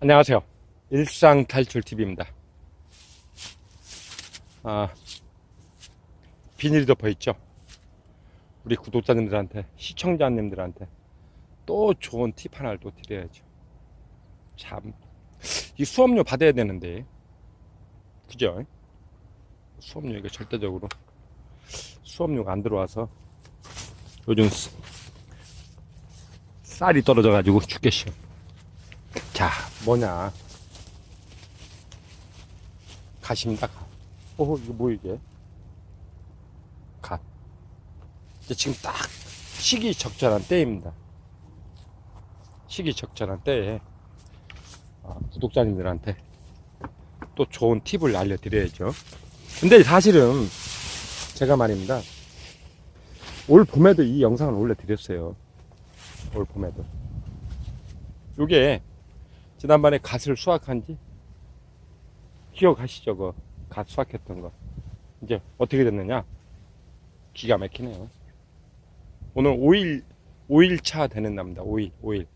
안녕하세요. 일상 탈출TV입니다. 아, 비닐이 덮어 있죠? 우리 구독자님들한테, 시청자님들한테 또 좋은 팁 하나를 또 드려야죠. 참, 이 수업료 받아야 되는데, 그죠? 수업료 이거 절대적으로 수업료가 안 들어와서 요즘 스- 쌀이 떨어져가지고 죽겠어요. 자, 뭐냐. 갓입니다, 갓. 어, 이거 뭐 이게? 갓. 이제 지금 딱 시기 적절한 때입니다. 시기 적절한 때에 아, 구독자님들한테 또 좋은 팁을 알려드려야죠. 근데 사실은 제가 말입니다. 올 봄에도 이 영상을 올려드렸어요. 올 봄에도. 요게 지난번에 갓을 수확한 지 기억하시죠? 그 갓 수확했던 거. 이제 어떻게 됐느냐? 기가 막히네요. 오늘 5일, 5일 차 되는 날입니다. 5일, 5일.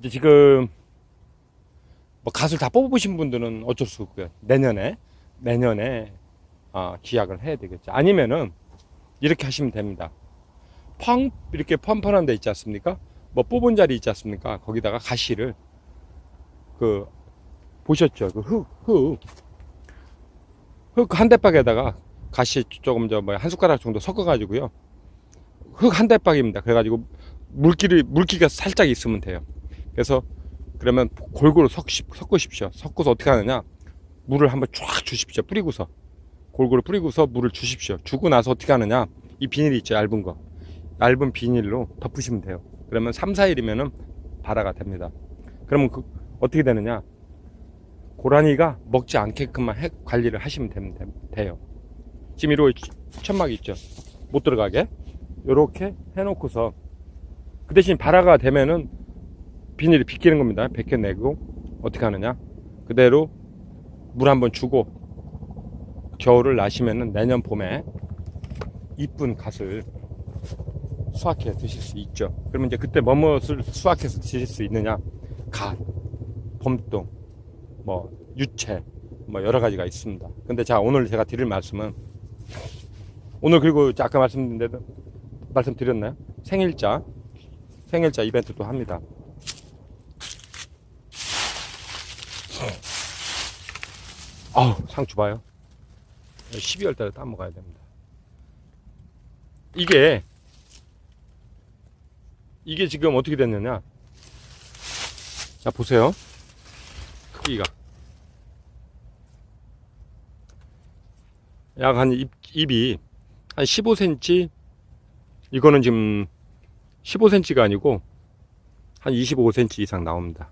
이제 지금 뭐 갓을 다 뽑으신 분들은 어쩔 수 없고요. 내년에, 내년에 아, 기약을 해야 되겠죠. 아니면은 이렇게 하시면 됩니다. 펑 이렇게 펀펀한 데 있지 않습니까? 뭐 뽑은 자리 있지 않습니까? 거기다가 가시를 그 보셨죠? 그 흙, 흙, 흙 한 대박에다가 가시 조금 저뭐한 숟가락 정도 섞어 가지고요. 흙 한 대박입니다. 그래 가지고 물기를 물기가 살짝 있으면 돼요. 그래서 그러면 골고루 섞, 섞으십시오. 섞어서 어떻게 하느냐? 물을 한번 쫙 주십시오. 뿌리고서 골고루 뿌리고서 물을 주십시오. 주고 나서 어떻게 하느냐? 이 비닐이 있죠, 얇은 거. 얇은 비닐로 덮으시면 돼요. 그러면 3, 4일이면은 발화가 됩니다. 그러면 그 어떻게 되느냐? 고라니가 먹지 않게끔만 해- 관리를 하시면 돼요. 지금 이러고 천막이 있죠. 못 들어가게. 요렇게 해놓고서 그 대신 발화가 되면은 비닐이 비끼는 겁니다. 벗겨내고 어떻게 하느냐? 그대로 물 한번 주고 겨울을 나시면은 내년 봄에 이쁜 갓을 수확해 드실 수 있죠. 그러면 이제 그때 뭐뭇을 수확해서 드실 수 있느냐? 갓, 봄동, 뭐 유채, 뭐 여러 가지가 있습니다. 근데 자 오늘 제가 드릴 말씀은 오늘 그리고 아까 말씀드린 말씀드렸나요? 생일자, 생일자 이벤트도 합니다. 아우 상추 봐요. 12월 달에 따 먹어야 됩니다. 이게 이게 지금 어떻게 됐느냐? 자 보세요. 크기가 약한 입, 입이 한 15cm 이거는 지금 15cm가 아니고 한 25cm 이상 나옵니다.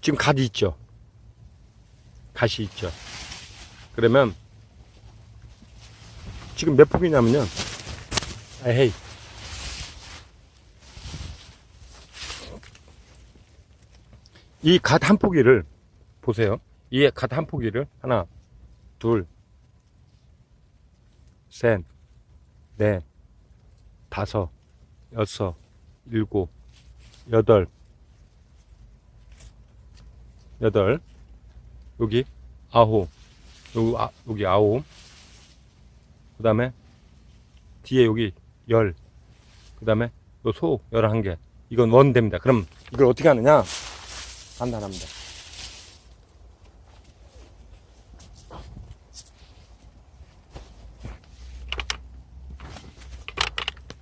지금 갓이 있죠. 갓이 있죠. 그러면 지금 몇 폭이냐면요. 에헤이. 이 갓 한 포기를 보세요. 이 갓 한 포기를 하나, 둘, 셋, 넷, 다섯, 여섯, 일곱, 여덟, 여덟, 여기 아홉, 여기, 아, 여기 아홉, 그 다음에 뒤에 여기 열, 그 다음에 소 열한 개. 이건 원 됩니다. 그럼 이걸 어떻게 하느냐? 간단합니다.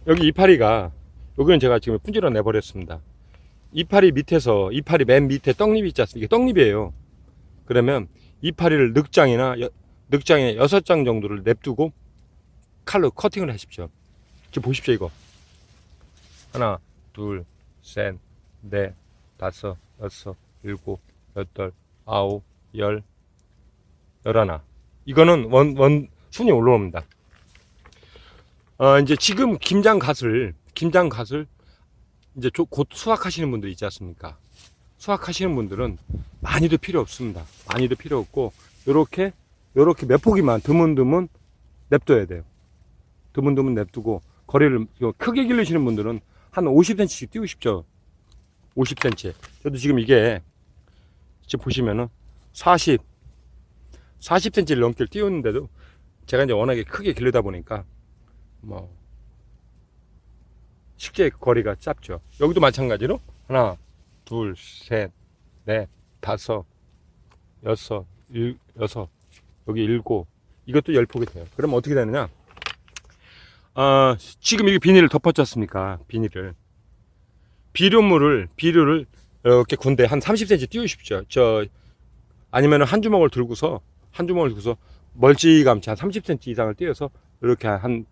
여기 이파리가 여기는 제가 지금 분질러 내버렸습니다. 이파리 밑에서 이파리 맨 밑에 떡잎이 있지 않습니까? 이게 떡잎이에요. 그러면 이파리를 늑장이나 여- 늑장에 여섯 장 정도를 냅두고 칼로 커팅을 하십시오. 지금 보십시오 이거. 하나, 둘, 셋, 넷, 다섯, 여섯, 일곱, 여덟, 아홉, 열, 열하나. 이거는 원, 원, 순이 올라옵니다. 어, 이제 지금 김장갓을, 김장갓을 이제 조- 곧 수확하시는 분들 있지 않습니까? 수확하시는 분들은 많이도 필요 없습니다. 많이도 필요 없고, 요렇게, 요렇게 몇 포기만 드문드문 냅둬야 돼요. 드문드문 냅두고, 거리를 크게 기르시는 분들은 한 50cm씩 띄우고 싶죠. 50cm. 저도 지금 이게 지금 보시면은 40, 40cm를 넘게 띄우는데도 제가 이제 워낙에 크게 기르다 보니까 뭐 식재 거리가 짧죠. 여기도 마찬가지로 하나, 둘, 셋, 넷, 다섯, 여섯, 일, 여섯, 여기 일곱, 이것도 열 폭이 돼요. 그럼 어떻게 되느냐? 아, 지금 이게 비닐을 덮었지 않습니까? 비닐을. 비료물을, 비료를 이렇게 군대 한 30cm 띄우십시오. 저, 아니면 한 주먹을 들고서, 한 주먹을 들고서 멀찌감치 한 30cm 이상을 띄워서 이렇게 한,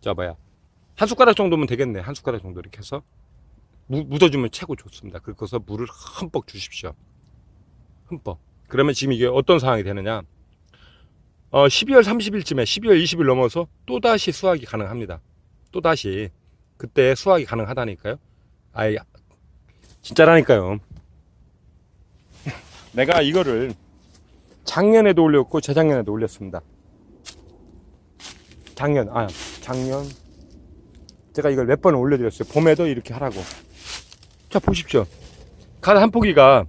저 뭐야. 한 숟가락 정도면 되겠네. 한 숟가락 정도 이렇게 해서 무, 묻어주면 최고 좋습니다. 그래서 물을 흠뻑 주십시오. 흠뻑. 그러면 지금 이게 어떤 상황이 되느냐. 어, 12월 30일쯤에 12월 20일 넘어서 또다시 수확이 가능합니다. 또다시. 그때 수확이 가능하다니까요. 아이, 진짜라니까요. 내가 이거를 작년에도 올렸고 재작년에도 올렸습니다. 작년, 아, 작년. 제가 이걸 몇 번 올려드렸어요. 봄에도 이렇게 하라고. 자, 보십시오. 가드 한 포기가,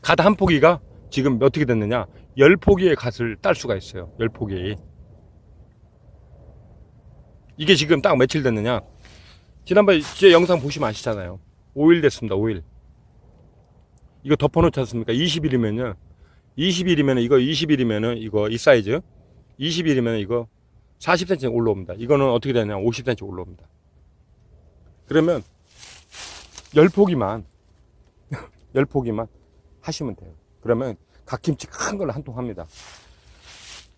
가드 한 포기가 지금 어떻게 됐느냐. 열 포기의 갓을 딸 수가 있어요. 열 포기. 이게 지금 딱 며칠 됐느냐. 지난번에 제 영상 보시면 아시잖아요. 5일 됐습니다. 5일. 이거 덮어놓지 않습니까? 20일이면요. 20일이면 이거 20일이면은 이거 이 사이즈. 20일이면 이거 40cm 올라옵니다. 이거는 어떻게 되냐? 50cm 올라옵니다. 그러면 10포기만 10포기만 하시면 돼요. 그러면 갓김치 큰 걸로 한통 합니다.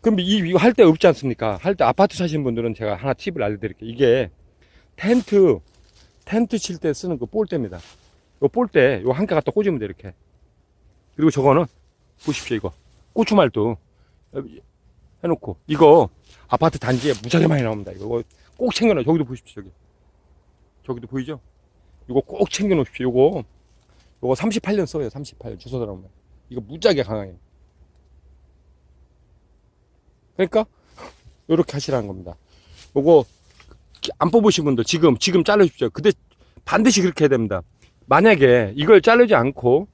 그럼 이, 이거 할 때 없지 않습니까? 할 때 아파트 사시는 분들은 제가 하나 팁을 알려드릴게요. 이게 텐트, 텐트 칠 때 쓰는 그 볼대입니다. 이 볼대, 요한개 갖다 꽂으면 돼, 이렇게. 그리고 저거는, 보십시오, 이거. 고추말도 해놓고, 이거 아파트 단지에 무지하게 많이 나옵니다. 이거 꼭 챙겨놔. 저기도 보십시오, 저기. 저기도 보이죠? 이거 꼭 챙겨 놓으십시오. 요거, 요거 38년 써요, 38년. 주소 들어오면. 이거 무지하게 강해요. 그러니까 요렇게 하시라는 겁니다. 요거 안 뽑으신 분들 지금 지금 자르십시오. 근데 반드시 그렇게 해야 됩니다. 만약에 이걸 자르지 않고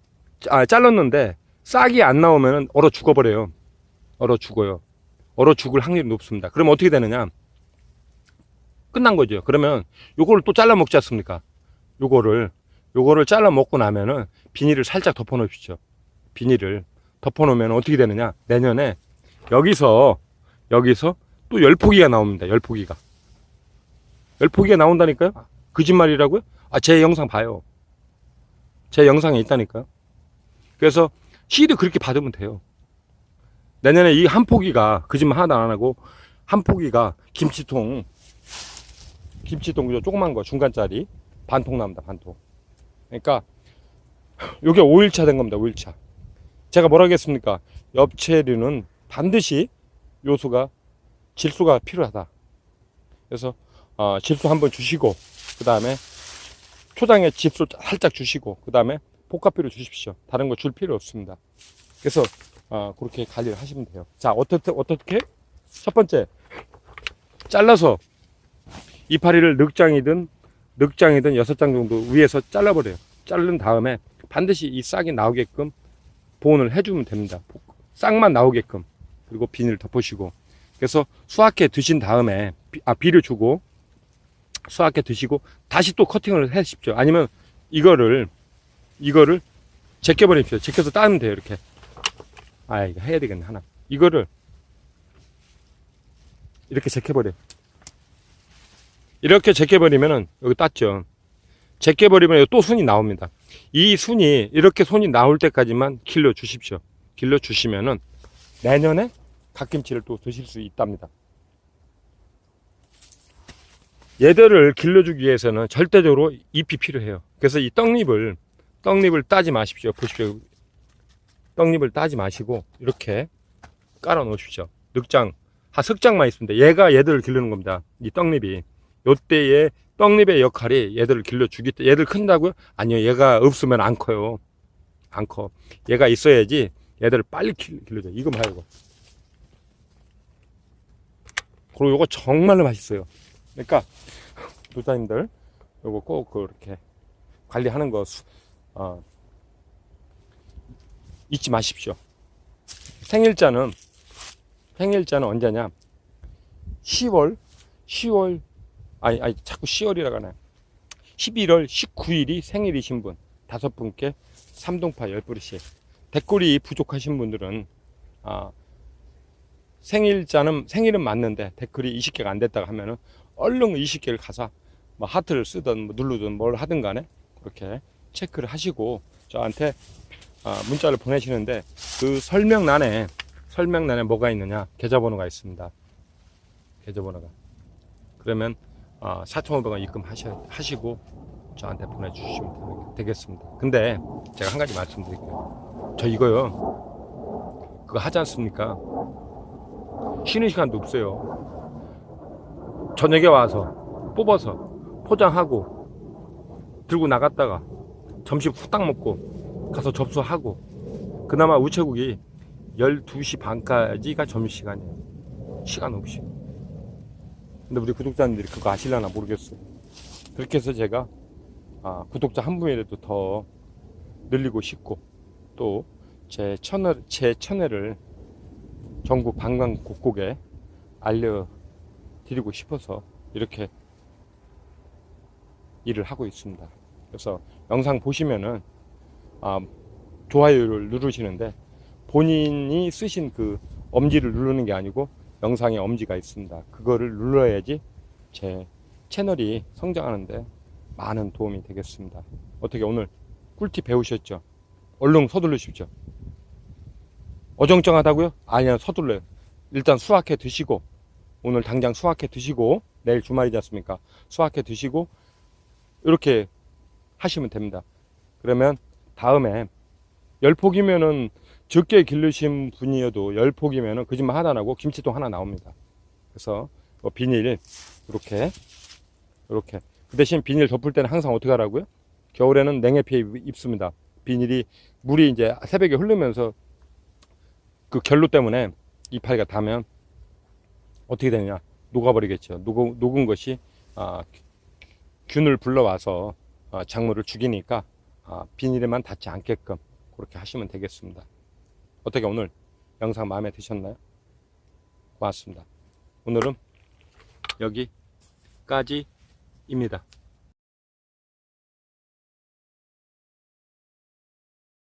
아 잘랐는데 싹이 안 나오면 얼어 죽어버려요. 얼어 죽어요. 얼어 죽을 확률이 높습니다. 그럼 어떻게 되느냐? 끝난 거죠. 그러면 요거를 또 잘라 먹지 않습니까? 요거를 요거를 잘라 먹고 나면은 비닐을 살짝 덮어 놓으십시오. 비닐을 덮어 놓으면 어떻게 되느냐? 내년에 여기서 여기서 또 열포기가 나옵니다. 열포기가. 열포기가 나온다니까요? 거짓말이라고요? 아, 제 영상 봐요. 제 영상에 있다니까요. 그래서 시드 그렇게 받으면 돼요. 내년에 이 한 포기가 거짓말 하나도 안 하고 한 포기가 김치통 김치통 그죠? 조그만 거 중간짜리 반통 납니다. 반통. 그러니까 요게 5일차 된 겁니다. 5일차. 제가 뭐라 하겠습니까? 엽채류는 반드시 요소가 질소가 필요하다. 그래서 어, 질소 한번 주시고 그 다음에 초장에 질소 살짝 주시고 그 다음에 복합비료 주십시오. 다른 거 줄 필요 없습니다. 그래서 어, 그렇게 관리를 하시면 돼요. 자 어떻게 어떻게 첫 번째 잘라서 이파리를 늑장이든 늑장이든 여섯 장 정도 위에서 잘라버려요. 자른 다음에 반드시 이 싹이 나오게끔 보온을 해주면 됩니다. 싹만 나오게끔 그리고 비닐 덮으시고 그래서 수확해 드신 다음에 비, 아 비료 주고 수확해 드시고 다시 또 커팅을 하십시오. 아니면 이거를 이거를 제껴버리십시오. 제껴서 따면 돼요. 이렇게 아 이거 해야 되겠네 하나 이거를 이렇게 제껴버려. 이렇게 제껴버리면은 여기 땄죠. 제껴버리면 또 순이 나옵니다. 이 순이 이렇게 손이 나올 때까지만 길러 주십시오. 길러 주시면은 내년에 갓김치를 또 드실 수 있답니다. 얘들을 길러주기 위해서는 절대적으로 잎이 필요해요. 그래서 이 떡잎을 떡잎을 따지 마십시오. 보십시오. 떡잎을 따지 마시고 이렇게 깔아 놓으십시오. 늑장 한 석장만 있습니다. 얘가 얘들을 기르는 겁니다. 이 떡잎이 요때에 떡잎의 역할이 얘들을 길러주기 때 얘들 큰다고요? 아니요. 얘가 없으면 안 커요. 안 커. 얘가 있어야지 얘들을 빨리 길- 길러줘. 이거 봐요. 이거. 그리고 요거 정말로 맛있어요. 그러니까 도사님들 요거 꼭 그렇게 관리하는 거 수- 어, 잊지 마십시오. 생일자는 생일자는 언제냐? 10월 10월 아니 아니 자꾸 10월이라고 하네. 11월 19일이 생일이신 분 다섯 분께 삼동파 열 뿌리씩 댓글이 부족하신 분들은 아 생일자는 생일은 맞는데 댓글이 20개가 안 됐다고 하면은 얼른 20개를 가서 뭐 하트를 쓰든 뭐 누르든 뭘 하든 간에 그렇게 체크를 하시고 저한테 아, 문자를 보내시는데 그 설명란에 설명란에 뭐가 있느냐 계좌번호가 있습니다. 계좌번호가 그러면 아, 4,500원 입금하시고 저한테 보내주시면 되겠습니다. 근데 제가 한 가지 말씀드릴게요. 저 이거요 그거 하지 않습니까? 쉬는 시간도 없어요. 저녁에 와서 뽑아서 포장하고 들고 나갔다가 점심 후딱 먹고 가서 접수하고 그나마 우체국이 12시 반까지가 점심시간이에요. 시간 없이. 근데 우리 구독자님들이 그거 아실려나 모르겠어요. 그렇게 해서 제가 아, 구독자 한 분이라도 더 늘리고 싶고 또 제 채널, 제 채널을 전국 방방곡곡에 알려드리고 싶어서 이렇게 일을 하고 있습니다. 그래서 영상 보시면은 아, 좋아요를 누르시는데 본인이 쓰신 그 엄지를 누르는 게 아니고 영상에 엄지가 있습니다. 그거를 눌러야지 제 채널이 성장하는데 많은 도움이 되겠습니다. 어떻게 오늘 꿀팁 배우셨죠? 얼른 서두르십시오. 어정쩡하다고요? 아니요, 서둘러요. 일단 수확해 드시고, 오늘 당장 수확해 드시고, 내일 주말이지 않습니까? 수확해 드시고, 이렇게 하시면 됩니다. 그러면 다음에 열 폭이면은 적게 기르신 분이어도 열 폭이면은 거짓말 하나 나고 김치통 하나 나옵니다. 그래서 뭐 비닐 이렇게 이렇게 그 대신 비닐 덮을 때는 항상 어떻게 하라고요? 겨울에는 냉해 피해 입습니다. 비닐이 물이 이제 새벽에 흐르면서 그 결로 때문에 이파리가 닿으면 어떻게 되느냐 녹아버리겠죠. 녹은, 녹은 것이 아, 균을 불러와서 아, 작물을 죽이니까 아, 비닐에만 닿지 않게끔 그렇게 하시면 되겠습니다. 어떻게 오늘 영상 마음에 드셨나요? 고맙습니다. 오늘은 여기까지입니다.